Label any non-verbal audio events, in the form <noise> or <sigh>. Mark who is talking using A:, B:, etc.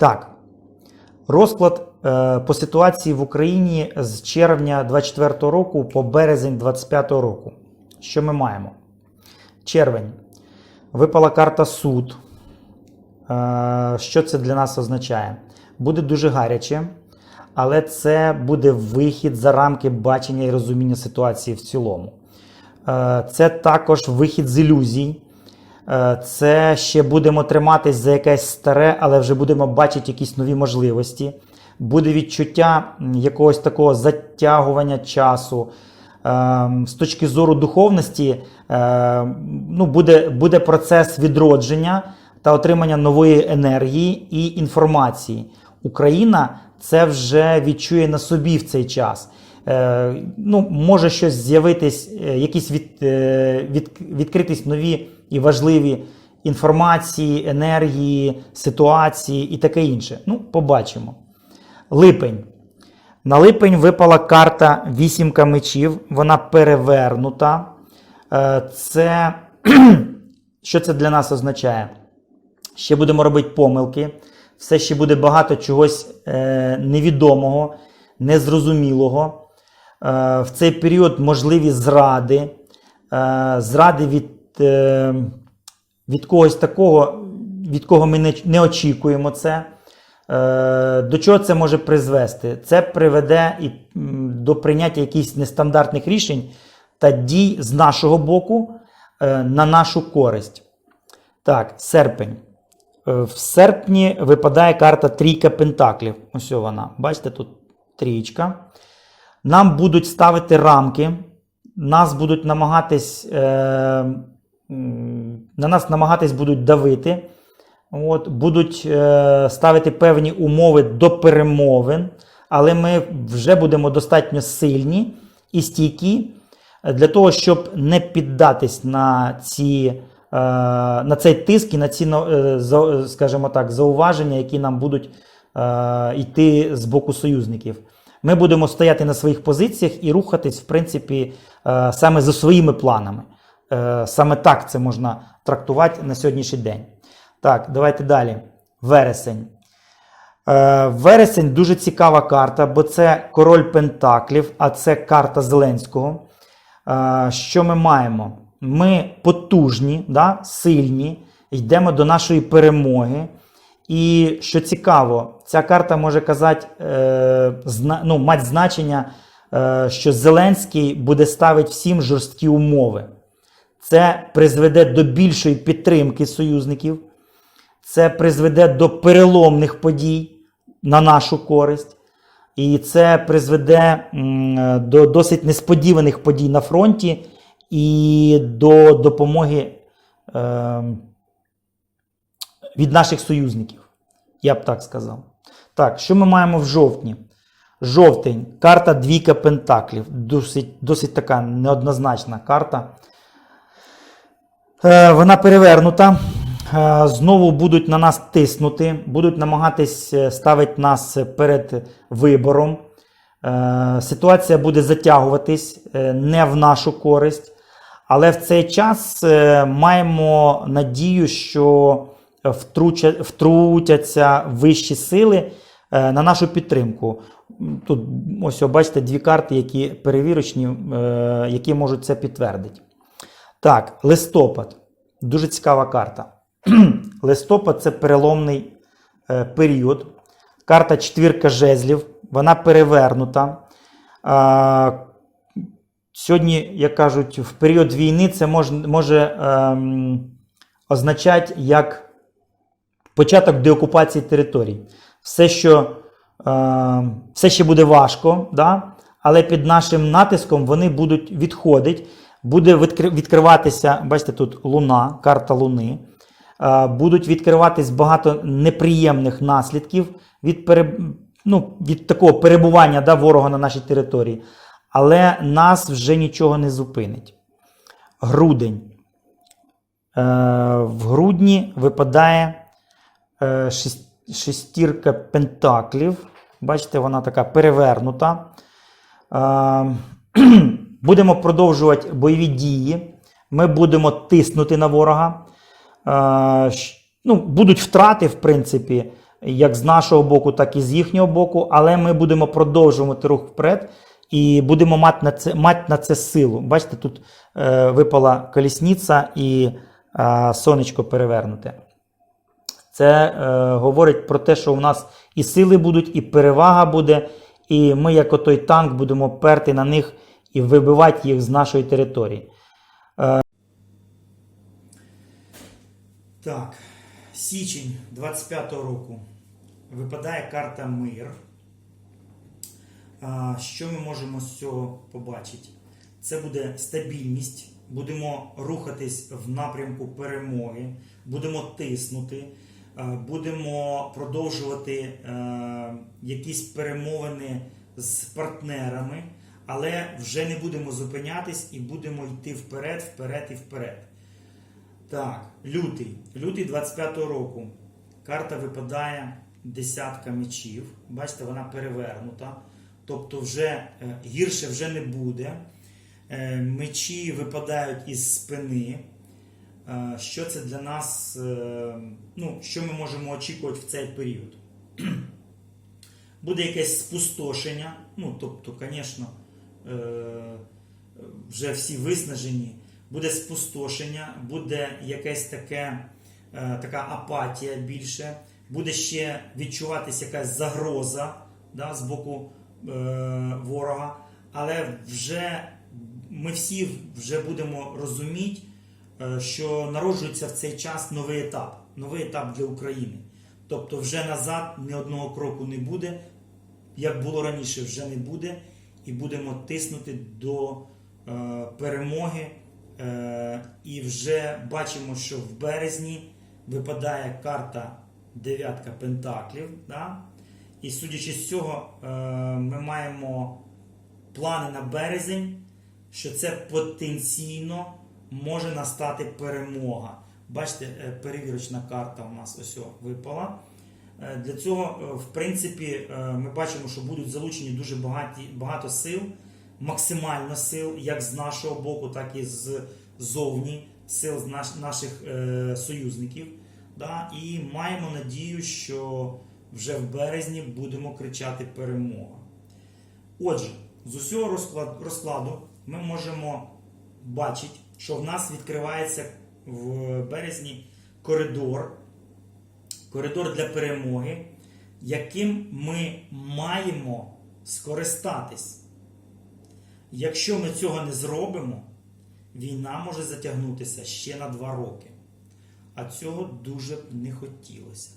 A: Так, розклад е, по ситуації в Україні з червня 24 року по березень 25 року. Що ми маємо? Червень. Випала карта суд. Е, що це для нас означає? Буде дуже гаряче, але це буде вихід за рамки бачення і розуміння ситуації в цілому. Е, Це також вихід з ілюзій. Е, Це ще будемо триматись за якесь старе, але вже будемо бачити якісь нові можливості. Буде відчуття якогось такого затягування часу. Е, З точки зору духовності, е, ну, буде, буде процес відродження та отримання нової енергії і інформації. Україна це вже відчує на собі в цей час. Ну, може щось з'явитись, якісь від, від, відкритись нові і важливі інформації, енергії, ситуації і таке інше. Ну, побачимо. Липень. На липень випала карта вісімка мечів, вона перевернута. Е, Це <clears throat> що це для нас означає? Ще будемо робити помилки, все ще буде багато чогось е, невідомого, незрозумілого. Е, в цей період можливі зради, зради від, від когось такого, від кого ми не, не очікуємо це. Е, До чого це може призвести? Це приведе і до прийняття якихось нестандартних рішень та дій з нашого боку е, на нашу користь. Так, серпень. Е, В серпні випадає карта Трійка Пентаклів. Ось вона. Бачите, тут трієчка. Нам будуть ставити рамки, нас будуть намагатись, е, на нас намагатись будуть давити. От, будуть е, ставити певні умови до перемовин, але ми вже будемо достатньо сильні і стійкі для того, щоб не піддатись на ці. е, На цей тиск і на ці, е, скажімо так, зауваження, які нам будуть е, йти з боку союзників. Ми будемо стояти на своїх позиціях і рухатись, в принципі, саме за своїми планами. Е, Саме так це можна трактувати на сьогоднішній день. Так, давайте далі. Вересень. Е, Вересень дуже цікава карта, бо це король Пентаклів, а це карта Зеленського. Е, Що ми маємо? Ми потужні, да, сильні, йдемо до нашої перемоги. І що цікаво, ця карта може казати, ну, мати значення, що Зеленський буде ставити всім жорсткі умови. Це призведе до більшої підтримки союзників. Це призведе до переломних подій на нашу користь. І це призведе до досить несподіваних подій на фронті і до допомоги е, від наших союзників. Я б так сказав. Так, що ми маємо в жовтні? Жовтень, карта Двійка Пентаклів. Досить, досить така неоднозначна карта. Е, Вона перевернута. Е, Знову будуть на нас тиснути, будуть намагатись е, ставити нас перед вибором. Ситуація буде затягуватись не в нашу користь. Але в цей час маємо надію, що втрутяться вищі сили на нашу підтримку. Тут ось бачите дві карти, які перевірочні, які можуть це підтвердити. Так, листопад. Дуже цікава карта. <clears throat> листопад це переломний е, період. Карта четвірка жезлів. Вона перевернута. А, сьогодні, як кажуть, в період війни це мож, може ем, означати як початок деокупації територій. Все, що, е, все ще буде важко, да? але під нашим натиском вони будуть відходити. Буде відкриватися, бачите, тут луна, карта луни. Е, Будуть відкриватись багато неприємних наслідків від, пере, ну, від такого перебування да, ворога на нашій території. Але нас вже нічого не зупинить. Грудень. Е, в грудні випадає е, шестірка пентаклів. Бачите, вона така перевернута. <clears throat> будемо продовжувати бойові дії. Ми будемо тиснути на ворога. Е, ну, будуть втрати, в принципі. як з нашого боку, так і з їхнього боку, але ми будемо продовжувати рух вперед і будемо мати на це, мати на це силу. Бачите, тут е, випала колісниця і е, сонечко перевернуте. Це говорить про те, що у нас і сили будуть, і перевага буде, і ми, як отой танк, будемо перти на них і вибивати їх з нашої території. Е, так, січень 25-го року випадає карта Мир. Що ми можемо з цього побачити? Це буде стабільність, будемо рухатись в напрямку перемоги, будемо тиснути, будемо продовжувати е, якісь перемовини з партнерами, але вже не будемо зупинятись і будемо йти вперед, вперед і вперед. Так, лютий. Лютий 25-го року. Карта випадає десятка мечів. Бачите, вона перевернута. Тобто вже е, гірше вже не буде. Е, Мечі випадають із спини. Е, Що це для нас? Ну, що ми можемо очікувати в цей період? <clears throat> Буде якесь спустошення. Ну, тобто, звісно, вже всі виснажені. Буде спустошення, буде якесь таке, е, така апатія більше, буде ще відчуватися якась загроза да, з боку е, ворога. Але вже ми всі вже будемо розуміти, е, що народжується в цей час новий етап, новий етап для України. Тобто, вже назад ні одного кроку не буде, як було раніше, вже не буде, і будемо тиснути до е, перемоги. Е, і вже бачимо, що в березні випадає карта дев'ятка пентаклів. Да? І судячи з цього, е, ми маємо плани на березень, що це потенційно може настати перемога. Бачите, е, перевірочна карта у нас ось випала. Е, Для цього, е, в принципі, е, ми бачимо, що будуть залучені дуже багаті, багато сил, максимально сил, як з нашого боку, так і з зовні сил наших союзників. І маємо надію, що вже в березні будемо кричати перемога. Отже, з усього розклад- розкладу ми можемо бачити, що в нас відкривається в березні коридор, коридор для перемоги, яким ми маємо скористатись. Якщо ми цього не зробимо, війна може затягнутися ще на два роки. А цього дуже б не хотілося.